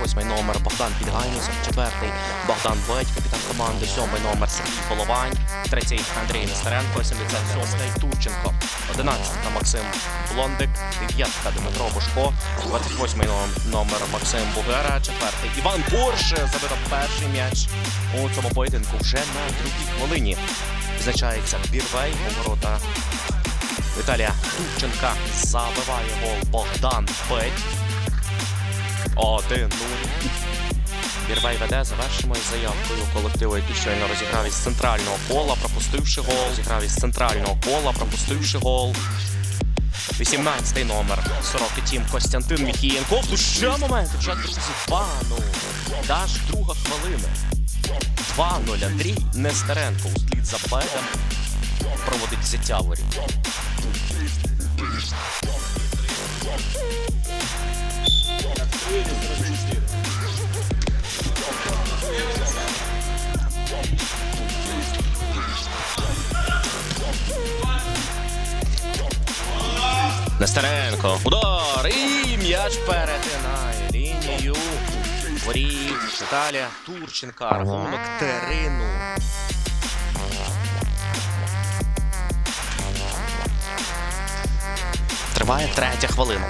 Восьмий номер Богдан Підгайний, четвертий Богдан Бедь, капітан команди, сьомий номер Сергій Головань, третій Андрій Нестеренко, 77-й Турченко, 11 Максим Блондик, дев'ятка Дмитро Бушко, 28-й номер Максим Бугера, четвертий Іван Бурш забив перший м'яч у цьому поєдинку вже на другій хвилині. Відзначається Бірвей, поворота Віталія Турченка забиває гол Богдан Бедь. 1-0. Бірвей веде, завершимо заявкою колективу, який щойно розіграв із центрального кола, пропустивши гол. Зіграв із центрального кола, пропустивши гол. 18-й номер. 40 тім Костянтин Міхієнков. Ну ще момент. Вже друзі 2-0. Даш друга хвилина. 2-0. Андрій Нестеренко услід за бедом проводить взяття воріт. Нестеренко. Удар! І м'яч перетинає лінію. Воріт. Віталія Турченка. Рахунок Терину. Триває третя хвилина.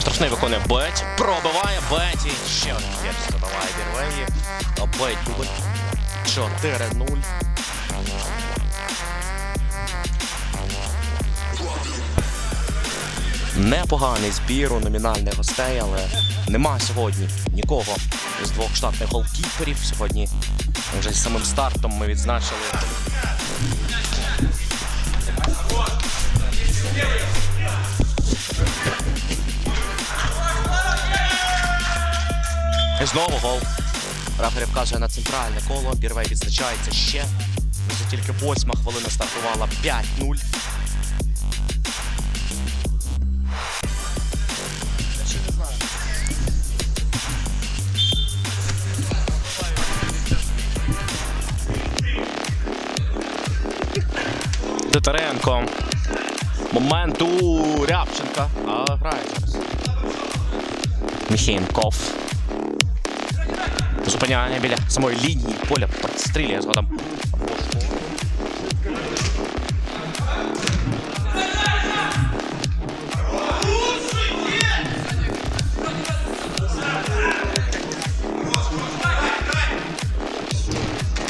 Штрафний виконує Беть. Пробиває Беті. Ще один забиває Бірвеї. Беть дубль. 4-0. Непоганий збір у номінальних гостей, але нема сьогодні нікого з двох штатних голкіперів. Сьогодні вже з самим стартом ми відзначили. І знову гол. Рефері вказує на центральне коло. Бірвей відзначається ще. Це тільки восьма хвилина стартувала 5-0. Титаренко. Момент у Рябченка. А грає зараз. Міхінков. Зупиняє біля самої лінії поля. Стріляє згодом.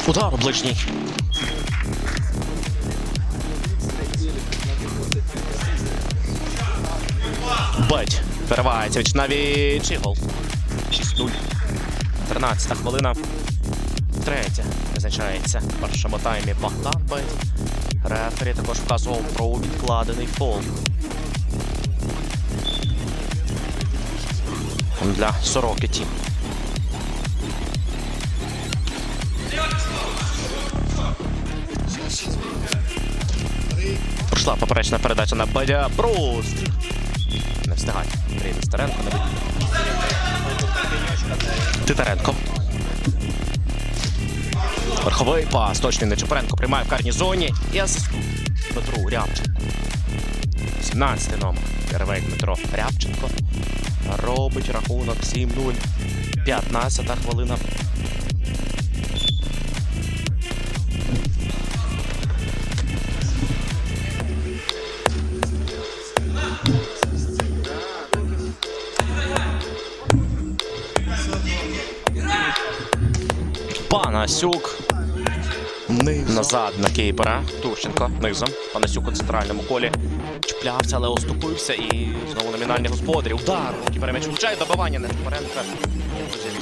Удар ближній. Бать. Переривається віч навіть гол. 6-0. 13 хвилина. Третя визначається в першому таймі Богдан Бейт. Рефері також вказував про відкладений фол. Для Сороки Тім. Пройшла поперечна передача на Бедя. Прост. Не встигає. Андрій Нестеренко не вийде. Титаренко. Верховий пас. Точний Нечепоренко приймає в карній зоні. І асист Дмитру Рябченко. 17 номер. Первей Дмитро Рябченко. Робить рахунок 7-0. 15 хвилина. Панасюк. Назад на кейпера. Турченко низом. Панасюк у центральному колі. Чіплявся, але оступився і знову номінальний господарі. Удар. Кіпер м'яч влучає добивання Нечпоренка.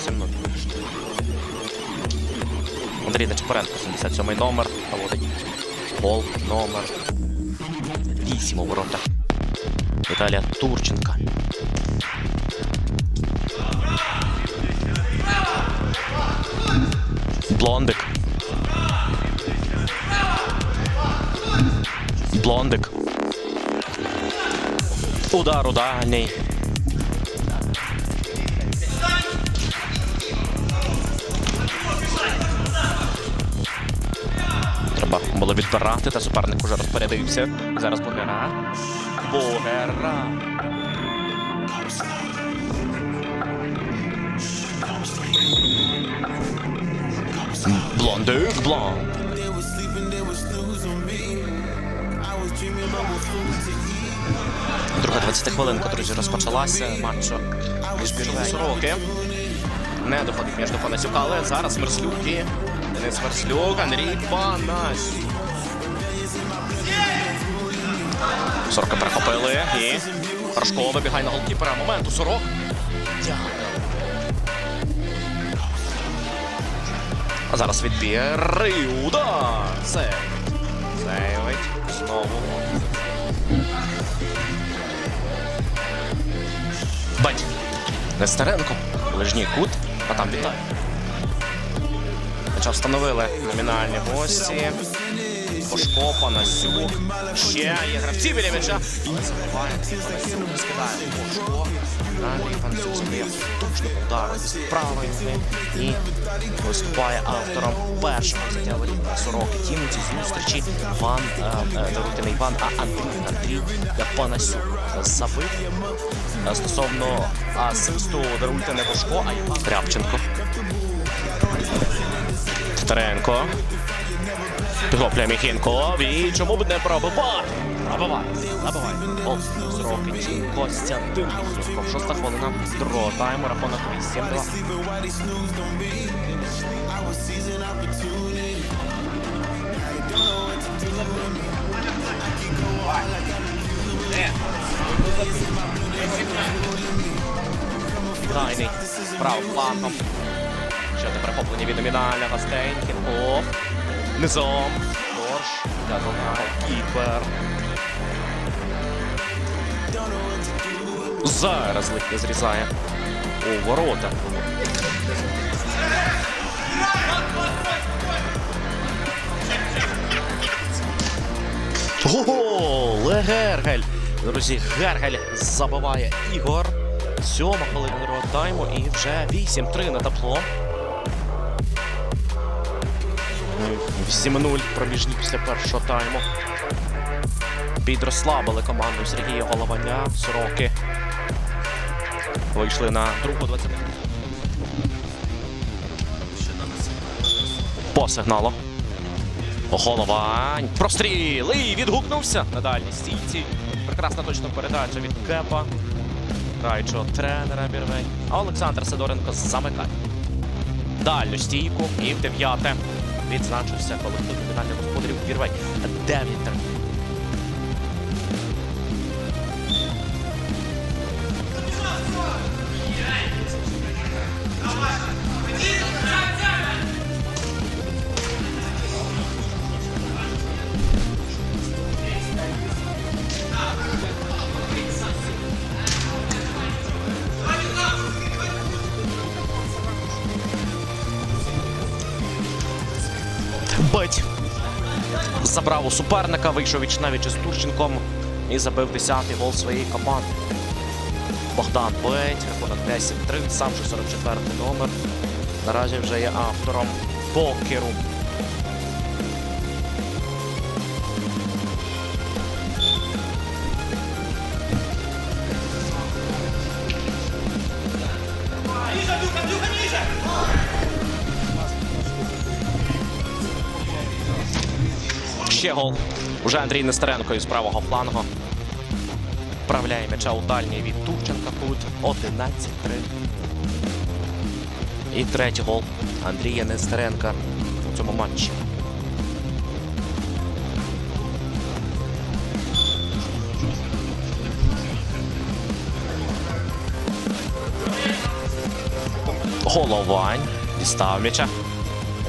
8-0. Андрій Нечпоренко, 77 номер. Проводить гол номер 8 у. Віталія Турченка. Блондик. Блондик. Удар у. Треба було відбирати, та суперник уже розпорядився. Зараз Бугера. Бугера. Food to eat. Друга 20 хвилинка, друзі, розпочалася матчу між Біржою Сороки. Не доходить між до але зараз Мерслюки. Денис Мерслюк, Андрій Панасюк. Сорока перехопили і Рожко вибігає на голкіпера. Момент у Сорок. А зараз відбір і удар. Сейв. Сейвить. Знову. Бать. Нестеренко. Ближній кут, а там вітає. Хоча встановили номінальні гості. Бошко, Панасюк. Ще є гравці біля м'яча. Але не скидає. Бошко. Далі Панасюк заб'є точно удару з правої ноги і виступає автором першого взяття воріт Сороки. Тім у зустрічі Іван, е, е, даруйте Іван, а Андрій, Андрій Панасюк забив. Е, Стосовно асисту даруйте не Бошко, а Іван Рябченко. Титаренко. Підхоплює Міхінко. І чому б не пробивати? Пробиває. Забиває. Гол з Тім Костянтин Міхінко. Шоста хвилина другого тайму. Рахунок 8-2. Sleeping while they snoozed on me. I was seizing opportunity. I don't know what to do with me. I can go out like I'm Крайний правим флангом. Ще те перехоплення від номінального гостей. Кінков. Низом. Борш. Дядолка. Кіпер. Зараз легко зрізає у ворота. Гол! Гергель! Друзі, Гергель забиває Ігор. Сьома хвилина другого тайму і вже 8-3 на табло. 7-0 проміжні після першого тайму. Підрослабили команду Сергія Головання. Сороки. Вийшли на другу 20. По сигналу. Головань. Простріл відгукнувся на дальній стійці. Прекрасна точна передача від Кепа. Граючого тренера Бірвей. А Олександр Сидоренко замикає. Дальню стійку і в дев'яте. Відзначився колектив капітальних господарів Бірвей. 9-3. Забрав у суперника, вийшов віч навіч із Турченком і забив 10-й гол своєї команди. Богдан Бить, рахунок 10-3, сам же 44-й номер. Наразі вже є автором покеру. Ще гол. Уже Андрій Нестеренко із правого флангу. Вправляє м'яча у дальній від Турченка кут 11-3. І третій гол Андрія Нестеренка у цьому матчі. Головань. Дістав м'яча.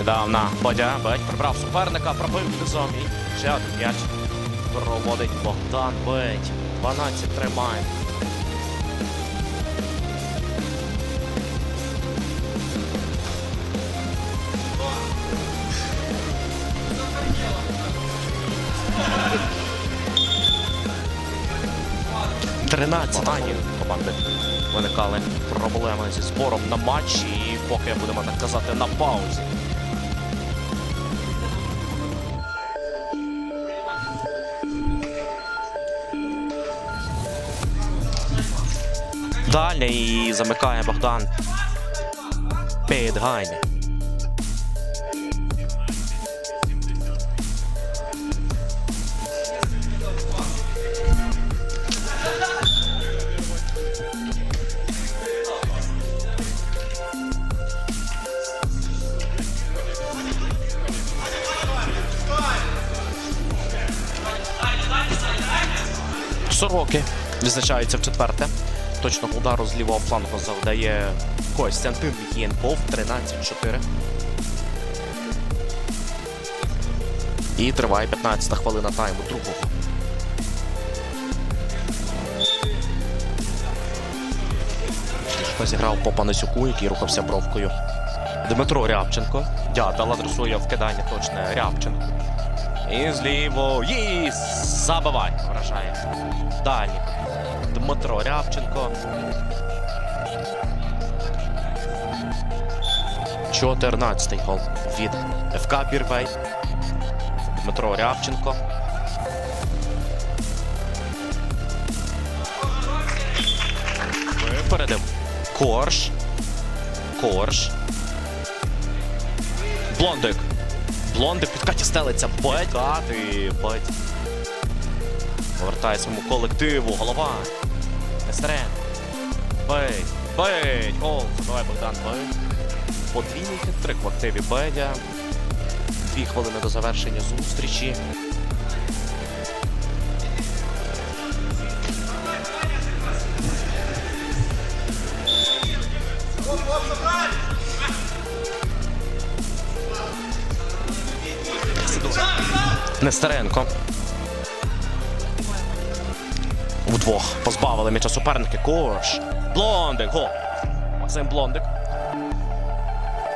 Віддав на Бодя. Прибрав суперника, пробив низом і ще м'яч проводить Богдан Бить. 12 тримає. Тринадцять ані команди виникали проблеми зі збором на матчі, і поки будемо так казати на паузі. Далі і замикає Богдан Підгайні. Сороки відзначаються в четверте. Точного удару з лівого флангу завдає Костянтин Єнков 13-4. І триває 15-та хвилина тайму другого. Зіграв по Панасюку, який рухався бровкою. Дмитро Рябченко. Дятел адресує вкидання точне Рябченко. І зліво. І забивай. Вражає. Далі. Дмитро Рябченко. 14-й гол від ФК Бірвей. Дмитро Рябченко. Випередив. Корж. Корж. Блондик. Блондик під Каті стелиться. Бать. Кати. Бать. Повертає своєму колективу. Голова. Нестерен. Бить. Бить. Гол. Забиває Богдан Бить. Подвійний хитрик в активі Бедя. Дві хвилини до завершення зустрічі. Нестеренко. Вдвох позбавили м'яча суперники. Кош. Блондик. Гол. Максим Блондик.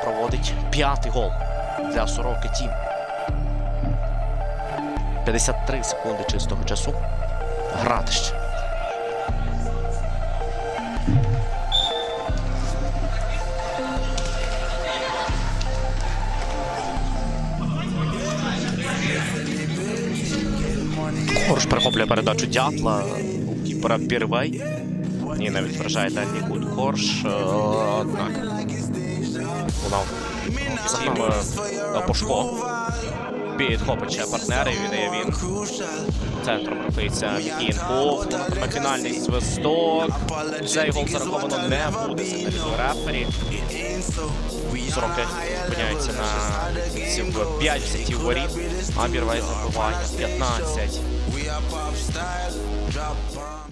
Проводить п'ятий гол для Сороки Тім. 53 секунди чистого часу. Грати ще. Корж перехоплює передачу дятла кіпера Пірвей. Ні, навіть вражає дальній кут Корж. е, Однак. Вона загнала е, Бошко. Підхопить ще партнери, віддає він. Центром рухається Вікінков. На фінальний свисток. Цей гол зараховано не буде. Сигналізує рефері. Сороки опиняються на відсі 5 сетів воріт. А забиває 15. I pop style, drop bombs.